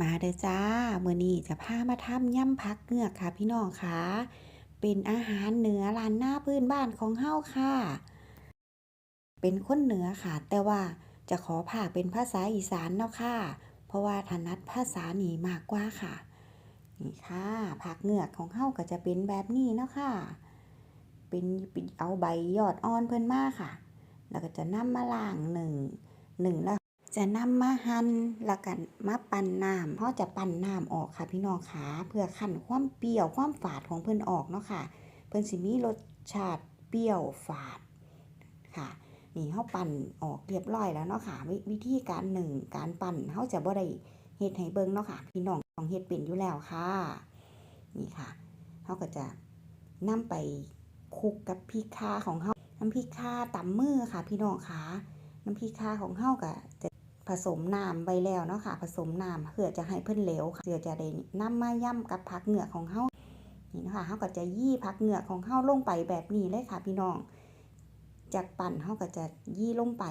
มาเด้อจ้าเมื้อนี้จะพามาทำย่ำผักเงือกค่ะพี่น้องค่ะเป็นอาหารเหนือล้านนาพื้นบ้านของเฮาค่ะ เป็นคนเหนือค่ะ แต่ว่าจะขอพากเป็นภาษาอีสานเนาะค่ะ เพราะว่าถนัดภาษาหนีมากกว่าค่ะ นี่ค่ะผักเงือกของเฮาก็จะเป็นแบบนี้เนาะค่ะ เป็นเอาใบยอดอ่อนเพิ่นมาค่ะ แล้วก็จะนำมาล้างหนึ่งหนึ่งแล้ว จะนำมาหั่นแล้วกันมาปั่นน้ำเพราะจะปั่นน้ำออกค่ะพี่น้องค่ะเพื่อคั่นความเปรี้ยวความฝาดของเพิ่นออกเนาะค่ะ เพิ่นสิมีรสชาติเปรี้ยวฝาดค่ะนี่เฮาปั่นออกเรียบร้อยแล้วเนาะค่ะววิธีการหนึ่งการปั่นเฮาจะบ่ได้เฮ็ดให้เบิ่งเนาะค่ะพี่น้องต้องเฮ็ดเป็นอยู่แล้วค่ะ นี่ค่ะเฮาก็จะนำไปคลุกกับพริกข่าของเฮาน้ำพริกข่าตำมือค่ะ พี่น้องค่ะน้ำพริกข่าของเฮาก็จะ ผสมน้ำไว้แล้วเนาะค่ะ ผสมน้ำเพื่อจะให้เพิ่นเหลวค่ะเพื่อจะได้นำมาย่ำกับผักเหงือกของเฮานี่นะคะเฮาก็จะยี่ผักเหงือกของเฮาลงไปแบบนี้เลยค่ะ พี่น้อง จากปั่นเฮาก็จะยี่ลงไป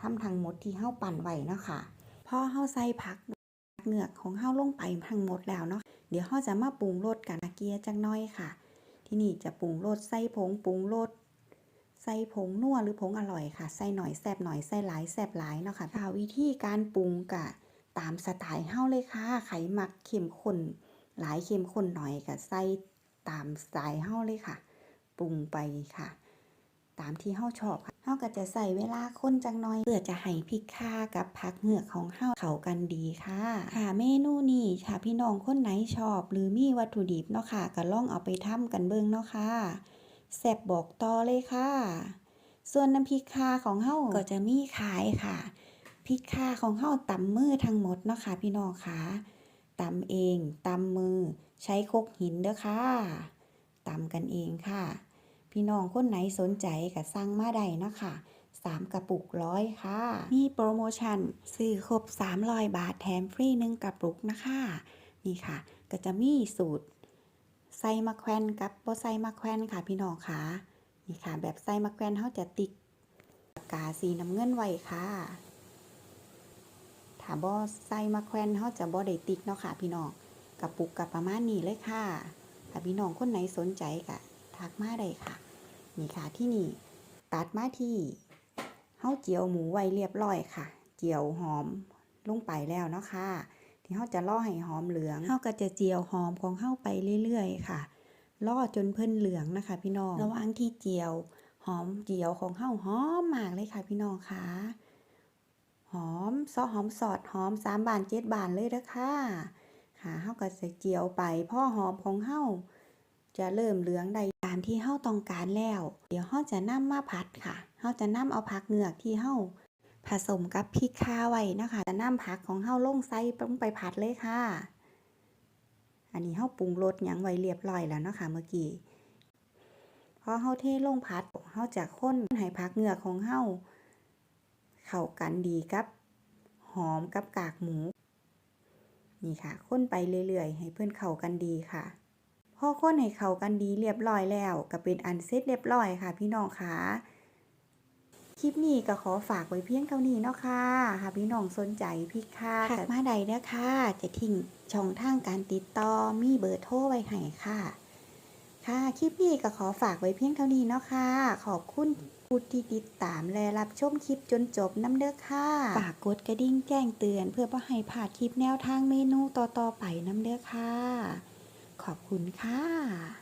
ทำทั้งหมดที่เฮาปั่นไว้เนาะค่ะพอเฮาใส่ผักเหงือกของเฮาลงไปทั้งหมดแล้วเนาะเดี๋ยวเฮาจะมาปรุงรสกันเกียจักน้อยค่ะ ที่นี่จะปรุงรสใส่ผงปรุงรส ใส่ผงนัวหรือผงอร่อยค่ะ ใส่หน่อยแซบหน่อยใส่หลายแซบหลายเนาะค่ะค่ะวิธีการปรุงกะตามสไตล์เฮาเลยค่ะ ไขมักเข้มข้นหลายเข้มข้นหน่อยก็ใส่ตามสไตล์เฮาเลยค่ะ ปรุงไปค่ะ ตามที่เฮาชอบค่ะเฮาก็จะใส่เวลาคนจังน้อยเพื่อจะให้พริกข่ากับผักเหงือกของเฮาเข้ากันดีค่ะ ค่ะเมนูนี้ค่ะพี่น้องคนไหนชอบ หรือมีวัตถุดิบเนาะค่ะก็ลองเอาไปทำกันเบิ่งเนาะค่ะ แซบบอกต่อเลยค่ะ ส่วนน้ำพริกข่าของเฮาก็จะมีขายค่ะ พริกข่าของเฮาตำมือทั้งหมดเนาะค่ะพี่น้องค่ะตำเองตำมือ ใช้คกหินเด้อค่ะตำกันเองค่ะ พี่น้องคนไหนสนใจก็สั่งมาได้เนาะค่ะสามกระปุกร้อยค่ะ มีโปรโมชั่นซื้อครบ300 บาทแถมฟรีหนึ่งกระปุกนะคะ นี่ค่ะ ก็จะมีสูตร ใส่มะแควนกับบ่ใส่มะแควนค่ะพี่น้องค่ะนี่ค่ะ แบบใส่มะแควนเขาจะติดปากกาสีน้ำเงินไว้ค่ะถ้าบ่ใส่มะแควนเขาจะบ่ได้ติ๊กเนาะค่ะ พี่น้องกระปุกกับประมาณนี้เลยค่ะถ้าพี่น้องคนไหนสนใจก็ทักมาได้ค่ะ นี่ค่ะที่นี่ตัดมาที่เฮาเจียวหมูไว้เรียบร้อยค่ะ เจียวหอมลงไปแล้วเนาะค่ะ ที่เฮาจะล่อให้หอมเหลืองเฮาก็จะเจียวหอมของเฮาไปเรื่อยๆ ค่ะล่อจนเพิ่นเหลืองนะคะ พี่น้องระหว่างที่เจียว หอมเจียวของเฮาหอมมากเลยค่ะพี่น้องค่ะหอมซอหอมสอดหอมสามบานเจ็ดบานเลยเด้อค่ะค่ะเฮาก็จะเจียวไปพ่อหอมของเฮาจะเริ่มเหลืองได้ตามที่เฮาต้องการแล้ว เดี๋ยวเฮาจะนำมาผัดค่ะเฮาจะนำเอาผักเหงือกที่เฮา ผสมกับพริกข่าไว้นะคะจะน้ำผักของเฮาลงใส่ลงไปผัดเลยค่ะ อันนี้เฮาปรุงรสยังไว้เรียบร้อยแล้วนะคะเมื่อกี้พอเฮาเทลงผัดเฮาจะค้นให้ผักเหงือกของเฮาเข้ากันดีกับหอมกับกากหมู นี่ค่ะค้นไปเรื่อยๆ ให้เพื่อนเข้ากันดีค่ะพอค้นให้เข้ากันดีเรียบร้อยแล้วก็เป็นอันเสร็จเรียบร้อยค่ะ พี่น้องค่ะ คลิปนี้ก็ขอฝากไว้เพียงเท่านี้เนาะค่ะ หากพี่น้องสนใจพี่ค่ะถักมาใดเด้อค่ะ จะทิ้งช่องทางการติดต่อมีเบอร์โทรไว้ให้ค่ะ ค่ะ คลิปนี้ก็ขอฝากไว้เพียงเท่านี้เนาะค่ะ ขอบคุณผู้ที่ติดตามและรับชมคลิปจนจบน้ำเด้อค่ะ ฝากกดกระดิ่งแจ้งเตือน เพื่อบ่ให้พลาดคลิปแนวทางเมนูต่อๆไปน้ำเด้อค่ะ ขอบคุณค่ะ